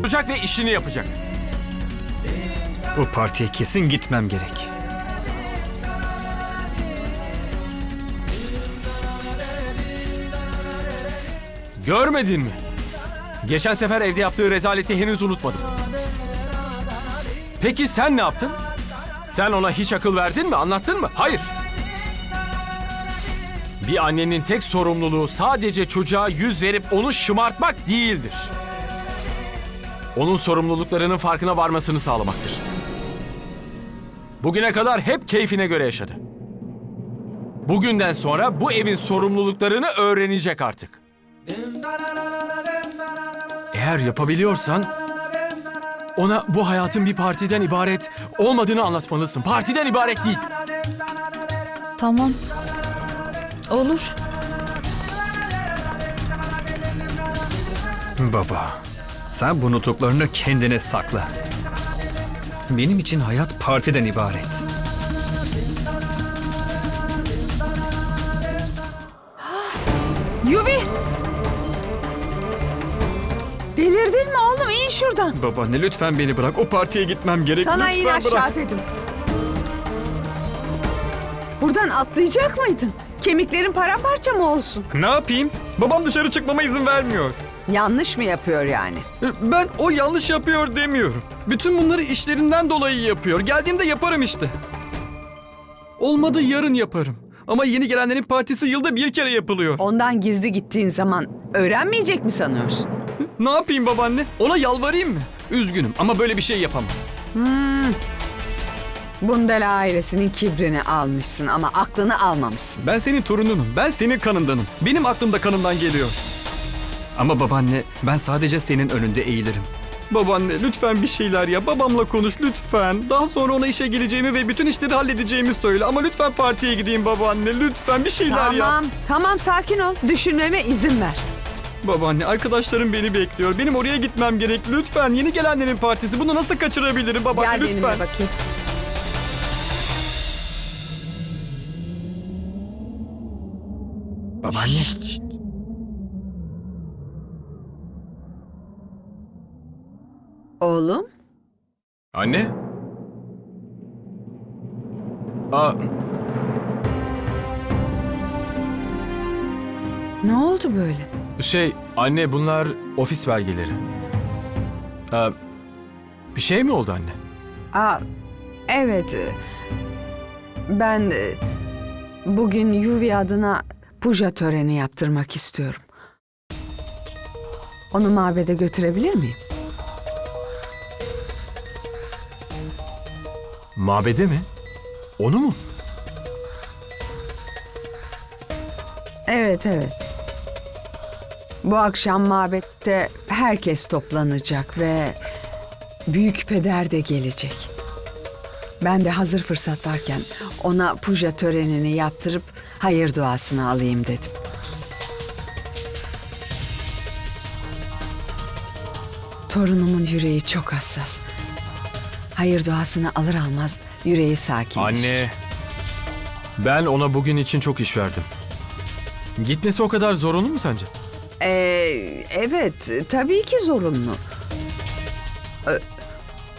olacak ve işini yapacak. Bu partiye kesin gitmem gerek. Görmedin mi? Geçen sefer evde yaptığı rezaleti henüz unutmadım. Peki sen ne yaptın? Sen ona hiç akıl verdin mi? Anlattın mı? Hayır. Bir annenin tek sorumluluğu sadece çocuğa yüz verip onu şımartmak değildir. Onun sorumluluklarının farkına varmasını sağlamaktır. Bugüne kadar hep keyfine göre yaşadı. Bugünden sonra bu evin sorumluluklarını öğrenecek artık. Eğer yapabiliyorsan ona bu hayatın bir partiden ibaret olmadığını anlatmalısın. Partiden ibaret değil. Tamam. Olur. Baba, sen bu nutuklarını kendine sakla. Benim için hayat partiden ibaret. Yuvi! Delirdin mi oğlum? İn şuradan. Babaanne lütfen beni bırak. O partiye gitmem gerek. Sana in lütfen aşağı bırak. dedim. Buradan atlayacak mıydın? Kemiklerin paramparça mı olsun? Ne yapayım? Babam dışarı çıkmama izin vermiyor. Yanlış mı yapıyor yani? Ben o yanlış yapıyor demiyorum. Bütün bunları işlerinden dolayı yapıyor. Geldiğimde yaparım işte. Olmadı yarın yaparım. Ama yeni gelenlerin partisi yılda bir kere yapılıyor. Ondan gizli gittiğin zaman öğrenmeyecek mi sanıyorsun? Ne yapayım babaanne? Ona yalvarayım mı? Üzgünüm ama böyle bir şey yapamam. Bundel ailesinin kibrini almışsın ama aklını almamışsın. Ben senin torununum. Ben senin kanındanım. Benim aklım da kanından geliyor. Ama babaanne ben sadece senin önünde eğilirim. Babaanne lütfen bir şeyler yap. Babamla konuş lütfen. Daha sonra ona işe geleceğimi ve bütün işleri halledeceğimi söyle. Ama lütfen partiye gideyim babaanne. Lütfen bir şeyler yap. Tamam, tamam sakin ol. Düşünmeme izin ver. Babaanne arkadaşlarım beni bekliyor. Benim oraya gitmem gerek. Lütfen yeni gelenlerin partisi. Bunu nasıl kaçırabilirim babaanne Gel benimle lütfen. bakayım. Babaanne. Oğlum, Anne? Aa, ne oldu böyle? şey anne bunlar ofis belgeleri. Aa, bir şey mi oldu anne? Aa, evet. Ben e, bugün Yuvi adına puja töreni yaptırmak istiyorum. Onu mabede götürebilir miyim? Mabede mi? Onu mu? Evet, evet. Bu akşam mabette herkes toplanacak ve büyük peder de gelecek. Ben de hazır fırsat varken ona puja törenini yaptırıp hayır duasını alayım dedim. Torunumun yüreği çok hassas. Hayır duasını alır almaz yüreği sakinleşir. Anne. Ben ona bugün için çok iş verdim. Gitmesi o kadar zorunlu mu sence? Ee, evet, tabii ki zorunlu. Ee,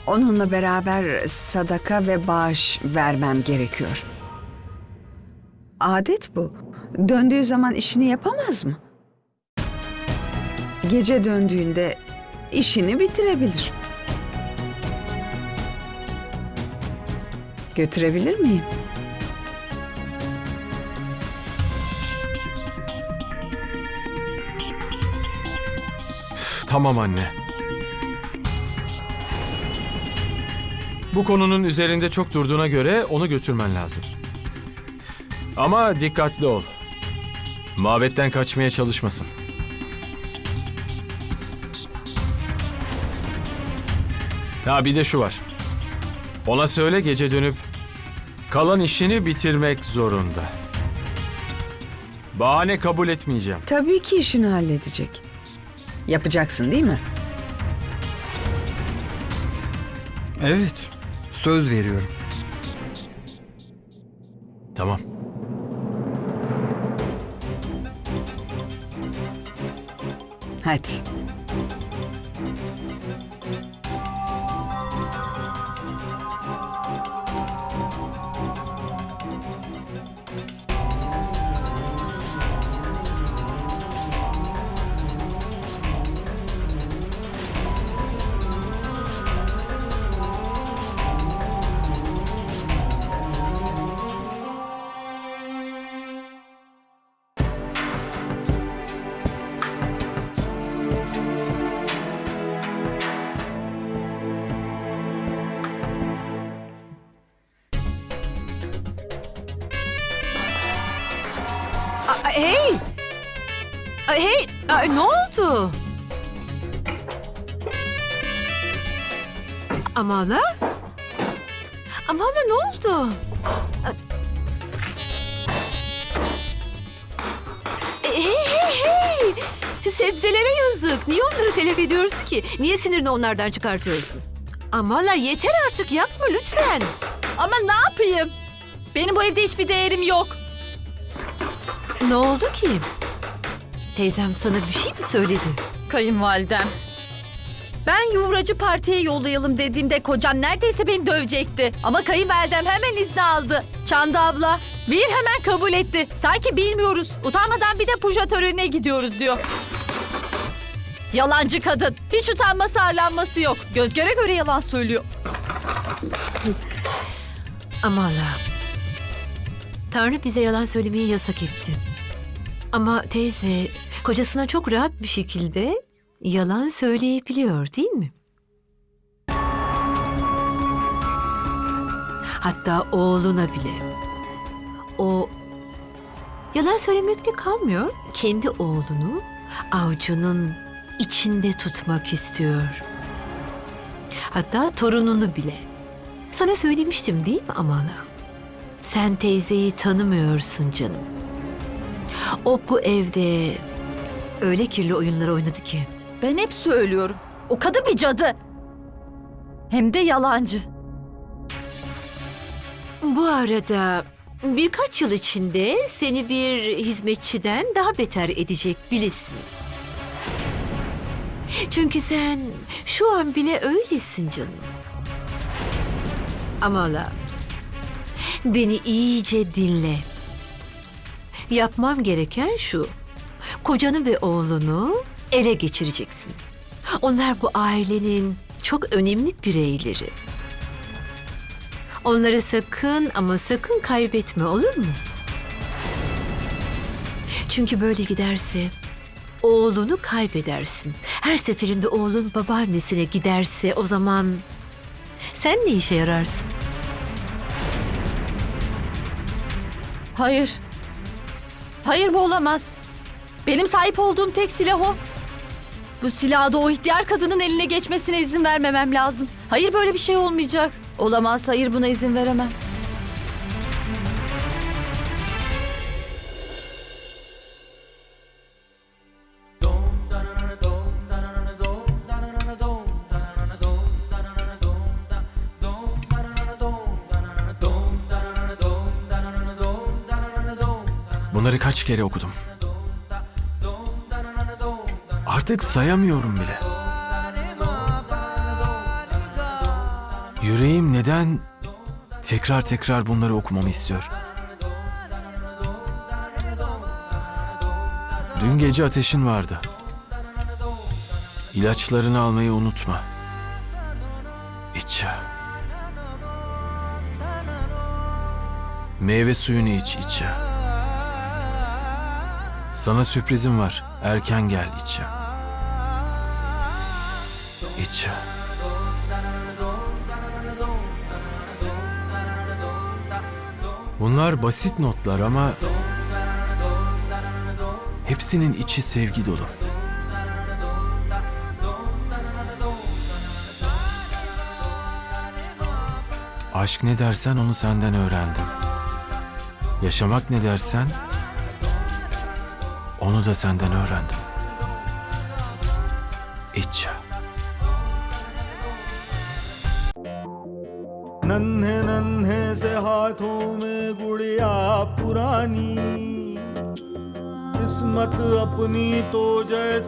Onunla beraber sadaka ve bağış vermem gerekiyor. Adet bu. Döndüğü zaman işini yapamaz mı? Gece döndüğünde işini bitirebilir. Götürebilir miyim? Tamam anne. Bu konunun üzerinde çok durduğuna göre onu götürmen lazım. Ama dikkatli ol. Mabetten kaçmaya çalışmasın. Ha bir de şu var. Ona söyle gece dönüp kalan işini bitirmek zorunda. Bahane kabul etmeyeceğim. Tabii ki işini halledecek. Yapacaksın değil mi? Evet. Söz veriyorum. Tamam. Hadi. Hey! Hey! Ne oldu? Amala? Amala ne oldu? Ay. Hey hey hey! Sebzelere yazık. Niye onları telef ediyorsun ki? Niye sinirini onlardan çıkartıyorsun? Amala yeter artık yapma lütfen. Ama ne yapayım? Benim bu evde hiçbir değerim yok. Ne oldu ki? Teyzem sana bir şey mi söyledi? Kayınvalidem. Ben Yuvracı partiye yollayalım dediğimde kocam neredeyse beni dövecekti. Ama kayınvalidem hemen izni aldı. Çanda abla. Bir hemen kabul etti. Sanki bilmiyoruz. Utanmadan bir de puja törenine gidiyoruz diyor. Yalancı kadın. Hiç utanması arlanması yok. Göz göre göre yalan söylüyor. Amala. Tanrı bize yalan söylemeyi yasak etti. Ama teyze kocasına çok rahat bir şekilde yalan söyleyebiliyor değil mi? Hatta oğluna bile. O yalan söylemekle kalmıyor. Kendi oğlunu avucunun içinde tutmak istiyor. Hatta torununu bile. Sana söylemiştim değil mi Amala? Sen teyzeyi tanımıyorsun canım. O bu evde öyle kirli oyunlar oynadı ki. Ben hep söylüyorum. O kadın bir cadı. Hem de yalancı. Bu arada birkaç yıl içinde seni bir hizmetçiden daha beter edecek bilirsin. Çünkü sen şu an bile öylesin canım. Amala, beni iyice dinle. Yapmam gereken şu. Kocanı ve oğlunu ele geçireceksin. Onlar bu ailenin çok önemli bireyleri. Onları sakın ama sakın kaybetme olur mu? Çünkü böyle giderse oğlunu kaybedersin. Her seferinde oğlun babaannesine giderse o zaman sen ne işe yararsın? Hayır. Hayır bu olamaz. Benim sahip olduğum tek silah o. Bu silahı da o ihtiyar kadının eline geçmesine izin vermemem lazım. Hayır böyle bir şey olmayacak. Olamaz hayır buna izin veremem. Bunları kaç kere okudum. Artık sayamıyorum bile. Yüreğim neden tekrar tekrar bunları okumamı istiyor? Dün gece ateşin vardı. İlaçlarını almayı unutma. İç. Meyve suyunu iç, iç. Sana sürprizim var. Erken gel iç. İç. Bunlar basit notlar ama hepsinin içi sevgi dolu. Aşk ne dersen onu senden öğrendim. Yaşamak ne dersen onu da senden öğrendim. İç. नन्हे नन्हे से हाथों में गुड़िया पुरानी किस्मत अपनी तो जैसे